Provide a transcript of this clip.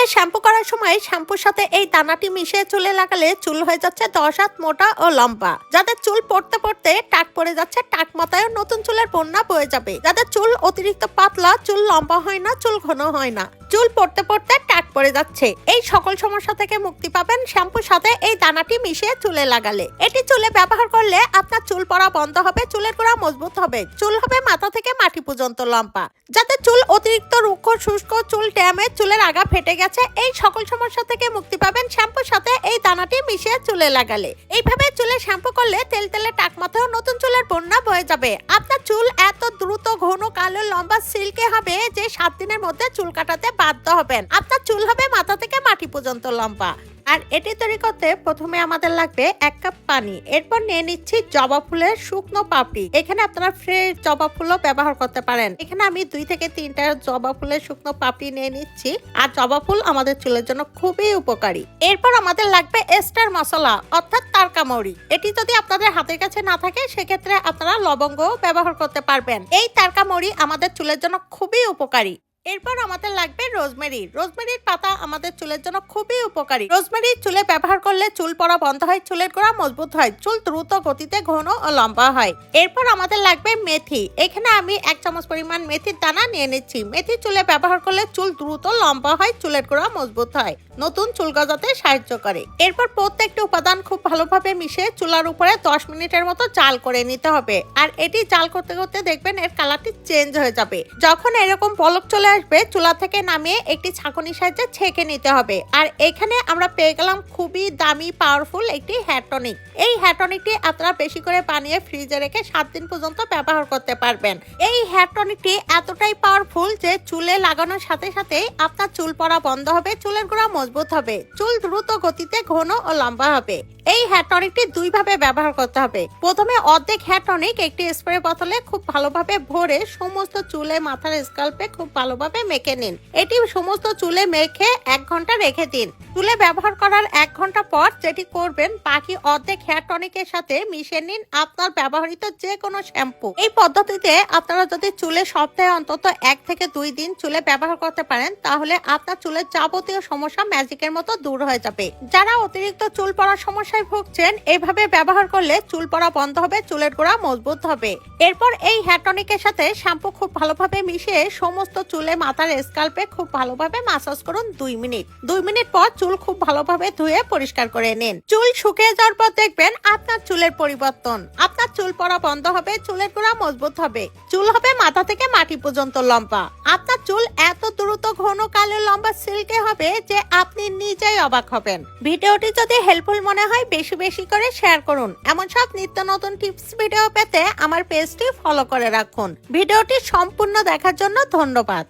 চুলে শ্যাম্পু করার সময় শ্যাম্পুর সাথে এই দানাটি মিশিয়ে চুলে লাগালে চুল হয়ে যাচ্ছে দশ হাত মোটা ও লম্বা। যাদের চুল পড়তে পড়তে টাক পড়ে যাচ্ছে, টাক মাথায় নতুন চুলের বন্যা বয়ে যাবে। যাদের চুল অতিরিক্ত পাতলা, চুল লম্বা হয় না, চুল ঘন হয় না। চুল পড়তে পড়তে টাক পড়ে যাচ্ছে। এই সকল সমস্যা থেকে মুক্তি পাবেন শ্যাম্পুর সাথে এই দানাটি মিশিয়ে চুলে লাগালে। এটি চুলে ব্যবহার করলে আপনার চুল পড়া বন্ধ হবে, চুলের গোড়া মজবুত হবে। চুল হবে মাথা থেকে মাটি পর্যন্ত লম্বা। যাতে চুল অতিরিক্ত রুক্ষ, শুষ্ক চুল ড্যামেজ চুলের আগা ফেটে গেছে, এই সকল সমস্যা থেকে মুক্তি পাবেন শ্যাম্পুর সাথে এই দানাটি মিশিয়ে চুলে লাগালে। এইভাবে চুলে শ্যাম্পু করলে তেল তেলে টাক মাথায় নতুন চুলের বন্যা বয়ে যাবে। আপনার চুল এত দ্রুত, ঘন, কালো, লম্বা, সিল্কে হবে যে সাত দিনের মধ্যে চুল কাটাতে বাধ্য হবেন। আপনার চুল হবে মাথা থেকে মাটি পর্যন্ত লম্বা। আর এটি তৈরি করতে প্রথমে আমাদের লাগবে এক কাপ পানি। এরপর নিয়ে নিচ্ছি জবা ফুলের শুকনো পাপড়ি। এখানে আপনারা ফ্রেশ জবা ফুলও ব্যবহার করতে পারেন। এখানে আমি দুই থেকে তিনটা জবা ফুলের শুকনো পাপড়ি নিয়ে নিচ্ছি। আর জবা ফুল আমাদের চুলের জন্য খুবই উপকারী। এরপর আমাদের লাগবে এস্টার মশলা, অর্থাৎ তারকামৌরি। এটি যদি আপনাদের হাতের কাছে না থাকে, সেক্ষেত্রে আপনারা লবঙ্গ ব্যবহার করতে পারবেন। এই তারকামৌরি আমাদের চুলের জন্য খুবই উপকারী। এরপর আমাদের লাগবে রোজমেরি। রোজমেরির পাতা আমাদের চুলের জন্য খুবই উপকারী। রোজমেরি চুলে ব্যবহার করলে চুল পড়া বন্ধ হয়, চুলের গোড়া মজবুত হয়, চুল দ্রুত গতিতে ঘন ও লম্বা হয়। এরপর আমাদের লাগবে মেথি। এখানে আমি এক চামচ পরিমাণ মেথির দানা নিয়ে নিচ্ছি। মেথি চুলে ব্যবহার করলে চুল দ্রুত লম্বা হয়, চুলের গোড়া মজবুত হয়। নতুন চুল গজাতে সাহায্য করে। এরপর প্রত্যেকটি উপাদান খুব ভালোভাবে মিশে চুলার উপরে দশ মিনিটের মতো চাল করে নিতে হবে। আর এটি চাল করতে করতে দেখবেন এর কালারটি চেঞ্জ হয়ে যাবে। যখন এরকম পলক চলে আসবে চুলা থেকে নামিয়ে একটি ছাঁকনির সাহায্যে ছেঁকে নিতে হবে। আর এখানে আমরা পেয়ে গেলাম খুবই দামি পাওয়ারফুল একটি হেয়ার টনিক এই হেয়ার টনিকটি আপনারা বেশি করে বানিয়ে ফ্রিজে রেখে সাত দিন পর্যন্ত ব্যবহার করতে পারবেন। এই হেয়ার টনিকটি এতটাই পাওয়ারফুল যে চুলে লাগানোর সাথে সাথে আপনার চুল পড়া বন্ধ হবে, চুলের গোড়া মজবুত হবে, চুল দ্রুত গতিতে ঘন ও লম্বা হবে। এই হেয়ার টনিকটি দুই ভাবে ব্যবহার করতে হবে। প্রথমে অর্ধেক হেয়ার টনিক একটি স্প্রে বোতলে খুব ভালোভাবে ভরে সমস্ত চুলে, মাথার স্কাল্পে খুব ভালোভাবে মেখে নিন। এটি সমস্ত চুলে মেখে এক ঘণ্টা রেখে দিন। চুলে ব্যবহার করার এক ঘণ্টা পর যেটি করবেন, বাকি অর্ধেক হেয়ার টনিকের সাথে মিশিয়ে নিন আপনার ব্যবহৃত যে কোনো শ্যাম্পু। এই পদ্ধতিতে আপনারা যদি চুলে সপ্তাহে অন্তত এক থেকে দুই দিন চুলে ব্যবহার করতে পারেন, তাহলে আপনার চুলের যাবতীয় সমস্যা ম্যাজিকের মতো দূর হয়ে যাবে। যারা অতিরিক্ত চুল পড়ার সমস্যায় ভুগছেন এইভাবে ব্যবহার করলে চুল পড়া বন্ধ হবে, চুলের গোড়া মজবুত হবে। এরপর এই হেয়ার টনিকের সাথে শ্যাম্পু খুব ভালোভাবে মিশিয়ে সমস্ত চুলে মাথার স্কাল্পে খুব ভালোভাবে মাসাজ করুন দুই মিনিট। দুই মিনিট পর চুল খুব ভালোভাবে ধুয়ে পরিষ্কার করে নিন। চুল শুকিয়ে যাওয়ার পর দেখবেন আপনার চুলের পরিবর্তন। আপনার চুল পড়া বন্ধ হবে, চুলের গোড়া মজবুত হবে। চুল হবে মাথা থেকে মাটি পর্যন্ত লম্বা। আপনার চুল এত দ্রুত ঘন কালো লম্বা সিল্কে হবে যে আপনি নিজেই অবাক হবেন। ভিডিওটি যদি হেল্পফুল মনে হয়, বেশি বেশি করে শেয়ার করুন। এমন সব নিত্য নতুন টিপস ভিডিও পেতে আমার পেজটি ফলো করে রাখুন। ভিডিওটি সম্পূর্ণ দেখার জন্য ধন্যবাদ।